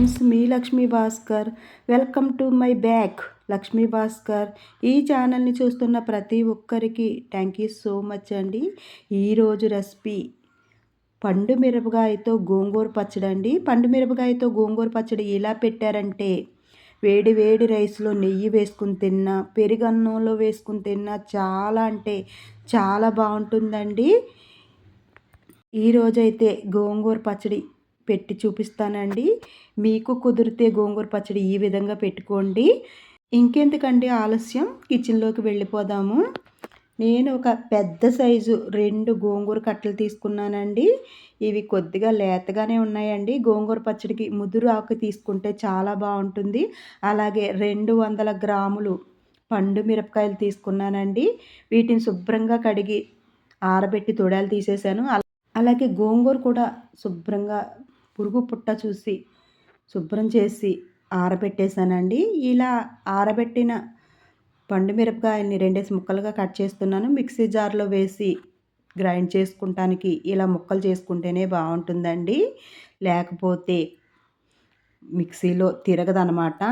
Friends me Lakshmi Bhaskar. Welcome to my back Lakshmi Bhaskar. ఈ ఛానల్ని చూస్తున్న ప్రతి ఒక్కరికి థ్యాంక్ యూ సో మచ్ అండి. ఈరోజు రెసిపీ పండు మిరపకాయతో గోంగూర పచ్చడి అండి. పండు మిరపకాయతో గోంగూర పచ్చడి ఎలా పెట్టారంటే వేడి వేడి రైస్లో నెయ్యి వేసుకుని తిన్నా పెరుగన్నంలో వేసుకుని తిన్నా చాలా అంటే చాలా బాగుంటుందండి. ఈరోజైతే గోంగూర పచ్చడి పెట్టి చూపిస్తానండి. మీకు కుదిరితే గోంగూర పచ్చడి ఈ విధంగా పెట్టుకోండి. ఇంకెందుకండి ఆలస్యం? కిచెన్లోకి వెళ్ళిపోదాము. నేను ఒక పెద్ద సైజు రెండు గోంగూర కట్టలు తీసుకున్నానండి. ఇవి కొద్దిగా లేతగానే ఉన్నాయండి. గోంగూర పచ్చడికి ముదురు ఆకు తీసుకుంటే చాలా బాగుంటుంది. అలాగే రెండు వందల గ్రాములు పండు మిరపకాయలు తీసుకున్నానండి. వీటిని శుభ్రంగా కడిగి ఆరబెట్టి తొడాలు తీసేసాను. అలాగే గోంగూర కూడా శుభ్రంగా పురుగు పుట్ట చూసి శుభ్రం చేసి ఆరబెట్టేశానండి. ఇలా ఆరబెట్టిన పండు మిరపకాయల్ని రెండేసి ముక్కలుగా కట్ చేస్తున్నాను. మిక్సీ జార్లో వేసి గ్రైండ్ చేసుకుంటానికి ఇలా ముక్కలు చేసుకుంటేనే బాగుంటుందండి. లేకపోతే మిక్సీలో తిరగదనమాట.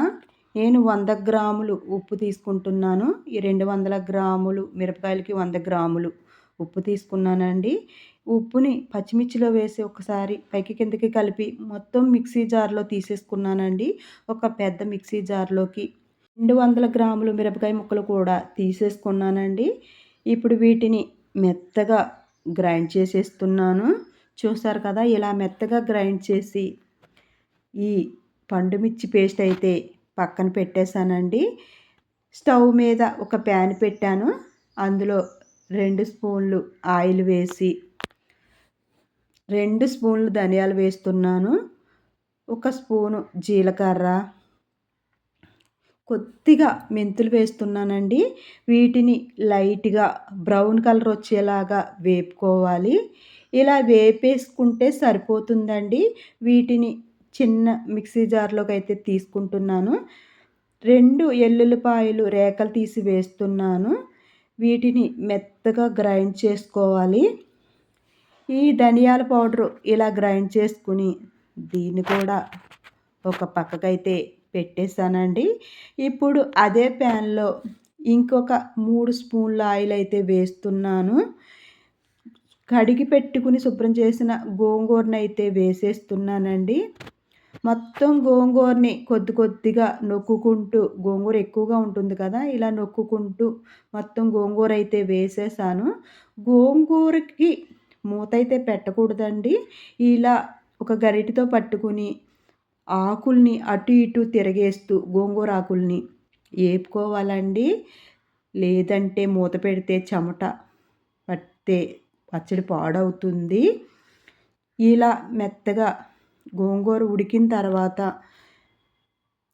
నేను వంద గ్రాములు ఉప్పు తీసుకుంటున్నాను. ఈ రెండు వందల గ్రాములు మిరపకాయలకి వంద గ్రాములు ఉప్పు తీసుకున్నానండి. ఉప్పుని పచ్చిమిర్చిలో వేసి ఒకసారి పైకి కిందకి కలిపి మొత్తం మిక్సీ జార్లో తీసేసుకున్నానండి. ఒక పెద్ద మిక్సీ జార్లోకి రెండు వందల గ్రాములు మిరపకాయ ముక్కలు కూడా తీసేసుకున్నానండి. ఇప్పుడు వీటిని మెత్తగా గ్రైండ్ చేసేస్తున్నాను. చూసారు కదా ఇలా మెత్తగా గ్రైండ్ చేసి ఈ పండుమిర్చి పేస్ట్ అయితే పక్కన పెట్టేశానండి. స్టవ్ మీద ఒక ప్యాన్ పెట్టాను. అందులో రెండు స్పూన్లు ఆయిల్ వేసి రెండు స్పూన్లు ధనియాలు వేస్తున్నాను. ఒక స్పూను జీలకర్ర. కొద్దిగా మెంతులు వేస్తున్నానండి. వీటిని లైట్గా బ్రౌన్ కలర్ వచ్చేలాగా వేపుకోవాలి. ఇలా వేపేసుకుంటే సరిపోతుందండి. వీటిని చిన్న మిక్సీ జార్లోకి అయితే తీసుకుంటున్నాను. రెండు ఎల్లుల్లిపాయలు రేకలు తీసి వేస్తున్నాను. వీటిని మెత్తగా గ్రైండ్ చేసుకోవాలి. ఈ ధనియాల పౌడరు ఇలా గ్రైండ్ చేసుకుని దీన్ని కూడా ఒక పక్కకైతే పెట్టేశానండి. ఇప్పుడు అదే ప్యాన్లో ఇంకొక మూడు స్పూన్ల ఆయిల్ అయితే వేస్తున్నాను. కడిగి పెట్టుకుని శుభ్రం చేసిన గోంగూరను అయితే వేసేస్తున్నానండి. మొత్తం గోంగూరని కొద్ది కొద్దిగా నొక్కుకుంటూ గోంగూర ఎక్కువగా ఉంటుంది కదా ఇలా నొక్కుకుంటూ మొత్తం గోంగూర అయితే వేసేసాను. గోంగూరకి మూత అయితే పెట్టకూడదండి. ఇలా ఒక గరిటితో పట్టుకుని ఆకుల్ని అటు ఇటు తిరగేస్తూ గోంగూర ఆకుల్ని వేపుకోవాలండి లేదంటే మూత పెడితే చెమట పడితే పచ్చడి పాడవుతుంది. ఇలా మెత్తగా గోంగూర ఉడికిన తర్వాత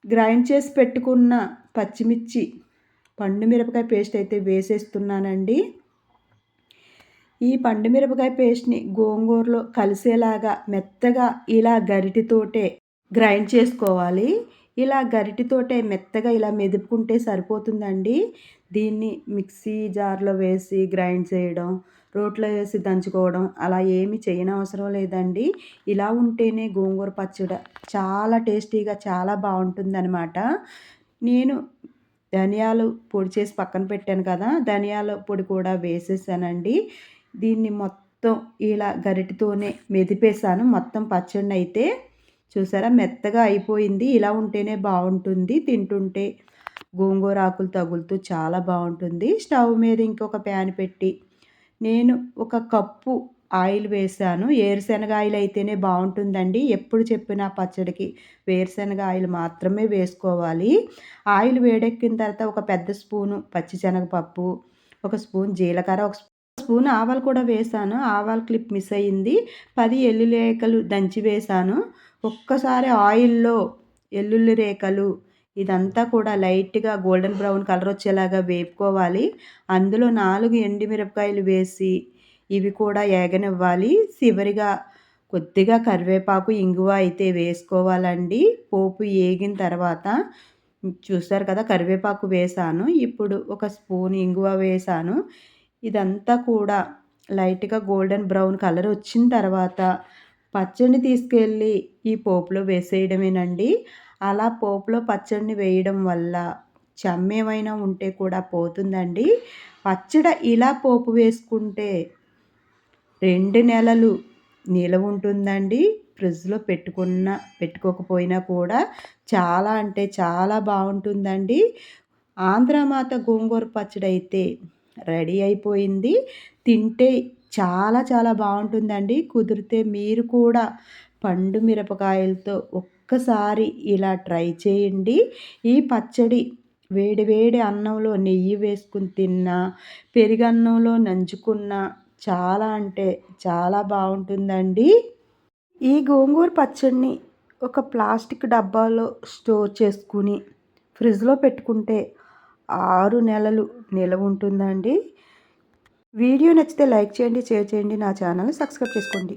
గ్రైండ్ చేసి పెట్టుకున్న పచ్చిమిర్చి పండు మిరపకాయ పేస్ట్ అయితే వేసేస్తున్నానండి. ఈ పండు మిరపకాయ పేస్ట్ని గోంగూరలో కలిసేలాగా మెత్తగా ఇలా గరిటితోటే గ్రైండ్ చేసుకోవాలి. ఇలా గరిటితోటే మెత్తగా ఇలా మెదుపుకుంటే సరిపోతుందండి. దీన్ని మిక్సీ జార్లో వేసి గ్రైండ్ చేయడం రోట్లో వేసి దంచుకోవడం అలా ఏమి చేయనవసరం లేదండి. ఇలా ఉంటేనే గోంగూర పచ్చడి చాలా టేస్టీగా చాలా బాగుంటుందన్నమాట. నేను ధనియాలు పొడి చేసి పక్కన పెట్టాను కదా ధనియాల పొడి కూడా వేసేసానండి. దీన్ని మొత్తం ఇలా గరిటితోనే మెదిపేసాను మొత్తం పచ్చడిని అయితే చూసారా మెత్తగా అయిపోయింది. ఇలా ఉంటేనే బాగుంటుంది. తింటుంటే గోంగూర ఆకులు తగులుతూ చాలా బాగుంటుంది. స్టవ్ మీద ఇంకొక ప్యాన్ పెట్టి నేను ఒక కప్పు ఆయిల్ వేసాను వేరుశనగ ఆయిల్ అయితేనే బాగుంటుందండి. ఎప్పుడు చెప్పినా పచ్చడికి వేరుశనగ ఆయిల్ మాత్రమే వేసుకోవాలి. ఆయిల్ వేడెక్కిన తర్వాత ఒక పెద్ద స్పూను పచ్చిశనగపప్పు ఒక స్పూన్ జీలకర్ర ఒక స్పూన్ ఆవాలు కూడా వేసాను ఆవాల క్లిప్ మిస్ అయ్యింది పది ఎల్లుల్లి రేఖలు దంచి వేసాను ఒక్కసారి ఆయిల్లో ఎల్లుల్లి రేఖలు ఇదంతా కూడా లైట్గా గోల్డెన్ బ్రౌన్ కలర్ వచ్చేలాగా వేపుకోవాలి. అందులో నాలుగు ఎండిమిరపకాయలు వేసి ఇవి కూడా ఏగనివ్వాలి. చివరిగా కొద్దిగా కరివేపాకు ఇంగువ అయితే వేసుకోవాలండి. పోపు ఏగిన తర్వాత చూసారు కదా కరివేపాకు వేసాను. ఇప్పుడు ఒక స్పూన్ ఇంగువ వేసాను. ఇదంతా కూడా లైట్గా గోల్డెన్ బ్రౌన్ కలర్ వచ్చిన తర్వాత పచ్చడి తీసుకెళ్ళి ఈ పోపులో వేసేయడమేనండి. అలా పోపులో పచ్చడిని వేయడం వల్ల చెమ్మేమైనా ఉంటే కూడా పోతుందండి. పచ్చడి ఇలా పోపు వేసుకుంటే రెండు నెలలు నిలవ ఉంటుందండి. ఫ్రిడ్జ్లో పెట్టుకున్న పెట్టుకోకపోయినా కూడా చాలా అంటే చాలా బాగుంటుందండి. ఆంధ్రమాత గోంగూర పచ్చడి అయితే రెడీ అయిపోయింది. తింటే చాలా చాలా బాగుంటుందండి. కుదిరితే మీరు కూడా పండు మిరపకాయలతో ఒక్కసారి ఇలా ట్రై చేయండి. ఈ పచ్చడి వేడి వేడి అన్నంలో నెయ్యి వేసుకుని తిన్నా పెరుగన్నంలో నంచుకున్నా చాలా అంటే చాలా బాగుంటుందండి. ఈ గోంగూర పచ్చడిని ఒక ప్లాస్టిక్ డబ్బాలో స్టోర్ చేసుకుని ఫ్రిడ్జ్లో పెట్టుకుంటే ఆరు నెలలు నిలవ ఉంటుందండి. వీడియో నచ్చితే లైక్ చేయండి షేర్ చేయండి నా ఛానల్ని సబ్స్క్రైబ్ చేసుకోండి.